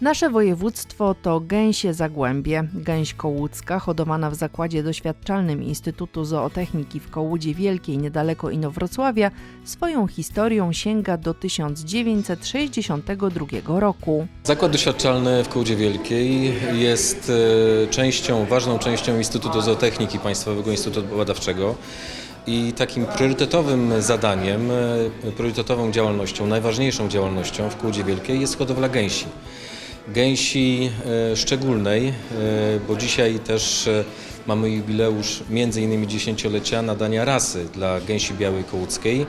Nasze województwo to gęsie Zagłębie. Gęś kołucka, hodowana w zakładzie doświadczalnym Instytutu Zootechniki w Kołudzie Wielkiej niedaleko Inowrocławia, swoją historią sięga do 1962 roku. Zakład doświadczalny w Kołdzie Wielkiej jest e, częścią, ważną częścią Instytutu Zootechniki Państwowego Instytutu Badawczego. I takim priorytetowym zadaniem, e, priorytetową działalnością, najważniejszą działalnością w Kołdzie Wielkiej jest hodowla gęsi. Gęsi e, szczególnej, e, bo dzisiaj też e, mamy jubileusz między innymi dziesięciolecia nadania rasy dla gęsi białej kołuckiej.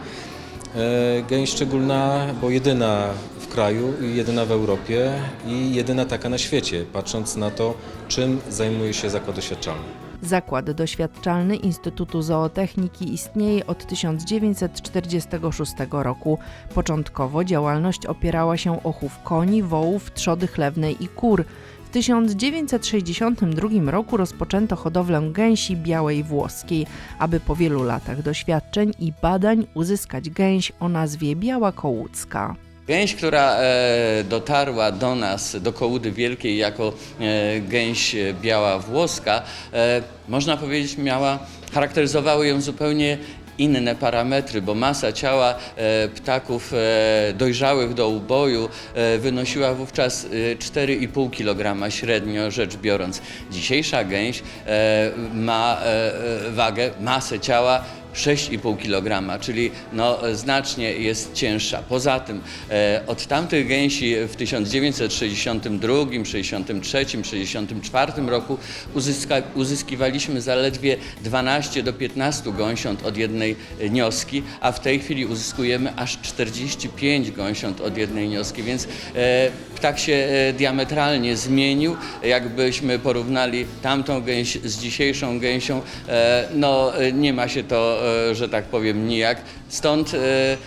Gęś szczególna, bo jedyna w kraju, i jedyna w Europie i jedyna taka na świecie, patrząc na to, czym zajmuje się zakład doświadczalny. Zakład doświadczalny Instytutu Zootechniki istnieje od 1946 roku. Początkowo działalność opierała się o chów koni, wołów, trzody chlewnej i kur. W 1962 roku rozpoczęto hodowlę gęsi białej włoskiej, aby po wielu latach doświadczeń i badań uzyskać gęś o nazwie biała kołucka. Gęś, która e, dotarła do nas, do Kołudy Wielkiej jako e, gęś biała włoska, e, można powiedzieć miała, charakteryzowały ją zupełnie inne parametry, bo masa ciała ptaków dojrzałych do uboju wynosiła wówczas e, 4,5 kg średnio rzecz biorąc. Dzisiejsza gęś ma wagę, masę ciała 6,5 kg, czyli no, znacznie jest cięższa. Poza tym e, od tamtych gęsi w 1962, 63, 64 roku uzyska, uzyskiwaliśmy zaledwie 12 do 15 gąsiąt od jednej nioski, a w tej chwili uzyskujemy aż 45 gąsiąt od jednej nioski, więc e, ptak się e, diametralnie zmienił. Jakbyśmy porównali tamtą gęś z dzisiejszą gęsią, e, no e, nie ma się to, e, że tak powiem, nijak. Stąd e, e,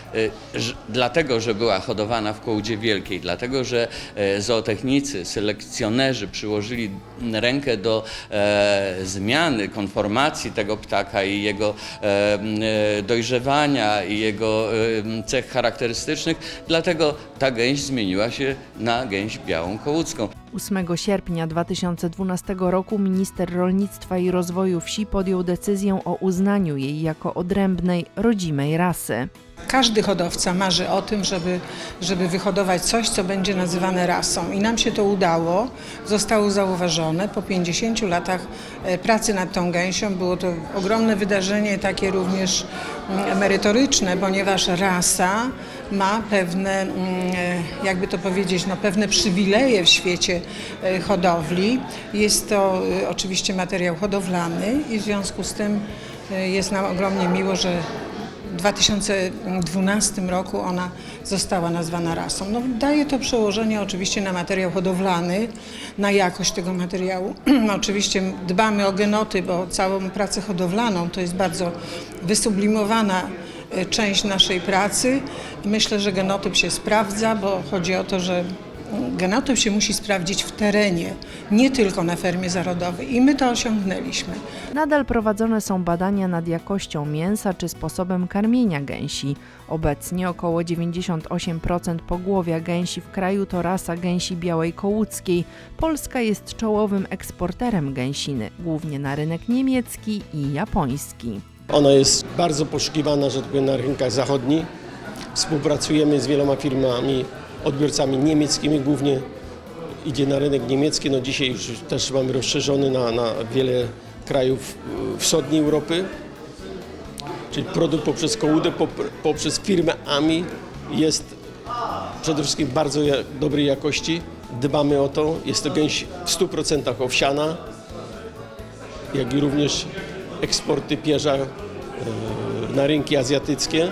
dlatego, że była hodowana w Kołdzie Wielkiej, dlatego, że e, zootechnicy, selekcjonerzy przyłożyli rękę do e, zmiany, konformacji tego ptaka i jego e, e, dojrzewania i jego e, cech charakterystycznych, dlatego ta gęś zmieniła się na gęś białą kołucką. 8 sierpnia 2012 roku minister rolnictwa i rozwoju wsi podjął decyzję o uznaniu jej jako odrębnej, rodzimej rasy. Każdy hodowca marzy o tym, żeby, żeby wyhodować coś, co będzie nazywane rasą. I nam się to udało, zostało zauważone. Po 50 latach e, pracy nad tą gęsią było to ogromne wydarzenie, takie również mm, merytoryczne, ponieważ rasa ma pewne, mm, e, jakby to powiedzieć, no, pewne przywileje w świecie e, hodowli. Jest to oczywiście materiał hodowlany i w związku z tym jest nam ogromnie miło, że 2012 roku ona została nazwana rasą. No, daje to przełożenie oczywiście na materiał hodowlany, na jakość tego materiału. oczywiście dbamy o genoty, bo całą pracę hodowlaną to jest bardzo wysublimowana e, część naszej pracy. Myślę, że genotyp się sprawdza, bo chodzi o to, że genotyp się musi sprawdzić w terenie, nie tylko na fermie zarodowej i my to osiągnęliśmy. Nadal prowadzone są badania nad jakością mięsa czy sposobem karmienia gęsi. Obecnie około 98% pogłowia gęsi w kraju to rasa gęsi białej kołuckiej. Polska jest czołowym eksporterem gęsiny, głównie na rynek niemiecki i japoński. Ona jest bardzo poszukiwana, że tak powiem, na rynkach zachodnich. Współpracujemy z wieloma firmami, odbiorcami niemieckimi, głównie idzie na rynek niemiecki. No dzisiaj już też mamy rozszerzony na, na wiele krajów e, wschodniej Europy. Czyli produkt poprzez kołudę, pop- poprzez firmę AMI jest przede wszystkim bardzo dobrej jakości. Dbamy o to. Jest to gęś w 100% owsiana, jak i również eksporty pierza e, na rynki azjatyckie.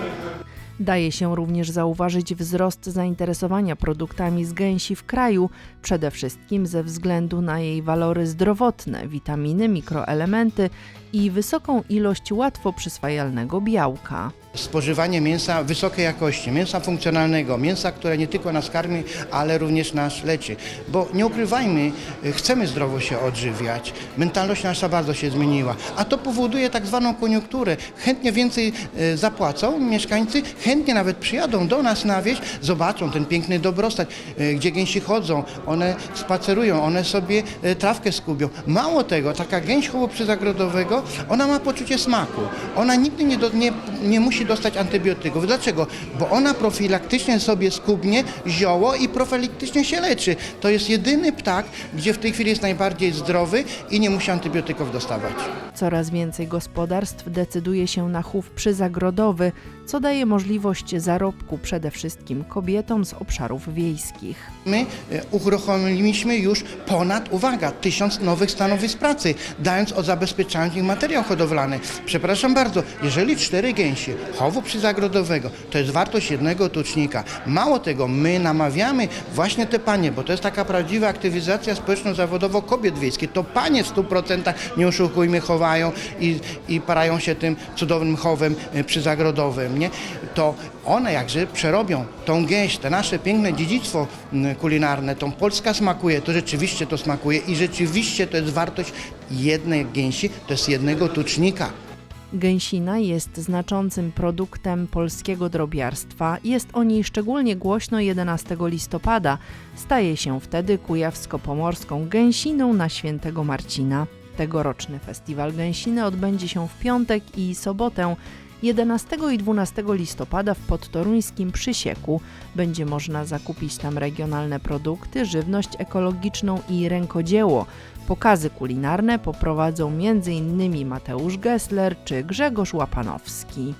Daje się również zauważyć wzrost zainteresowania produktami z gęsi w kraju, przede wszystkim ze względu na jej walory zdrowotne, witaminy, mikroelementy i wysoką ilość łatwo przyswajalnego białka. Spożywanie mięsa wysokiej jakości, mięsa funkcjonalnego, mięsa, które nie tylko nas karmi, ale również nas leczy. Bo nie ukrywajmy, y, chcemy zdrowo się odżywiać. Mentalność nasza bardzo się zmieniła, a to powoduje tak zwaną koniunkturę. Chętnie więcej y, zapłacą mieszkańcy, chętnie nawet przyjadą do nas na wieś, zobaczą ten piękny dobrostan, y, gdzie gęsi chodzą, one spacerują, one sobie trawkę skubią. Mało tego, taka gęś chowu ona ma poczucie smaku. Ona nigdy nie, do, nie, nie musi dostać antybiotyków. Dlaczego? Bo ona profilaktycznie sobie skubnie zioło i profilaktycznie się leczy. To jest jedyny ptak, gdzie w tej chwili jest najbardziej zdrowy i nie musi antybiotyków dostawać. Coraz więcej gospodarstw decyduje się na chów przyzagrodowy, co daje możliwość zarobku przede wszystkim kobietom z obszarów wiejskich. My e, uruchomiliśmy już ponad, uwaga, tysiąc nowych stanowisk pracy, dając o zabezpieczając ich materiał hodowlany. Przepraszam bardzo, jeżeli cztery gęsie chowu przyzagrodowego, to jest wartość jednego tucznika. Mało tego, my namawiamy właśnie te panie, bo to jest taka prawdziwa aktywizacja społeczno-zawodowo kobiet wiejskich. To panie w 100% nie oszukujmy, chowają i, i parają się tym cudownym chowem e, przyzagrodowym, nie? To one jakże przerobią tą gęś, te nasze piękne dziedzictwo kulinarne, tą Polska smakuje, to rzeczywiście to smakuje i rzeczywiście to jest wartość jednej gęsi, to jest jednego tucznika. Gęsina jest znaczącym produktem polskiego drobiarstwa. Jest o niej szczególnie głośno 11 listopada. Staje się wtedy kujawsko-pomorską gęsiną na świętego Marcina. Tegoroczny festiwal gęsiny odbędzie się w piątek i sobotę 11 i 12 listopada w podtoruńskim Przysieku. Będzie można zakupić tam regionalne produkty, żywność ekologiczną i rękodzieło. Pokazy kulinarne poprowadzą m.in. Mateusz Gessler czy Grzegorz Łapanowski.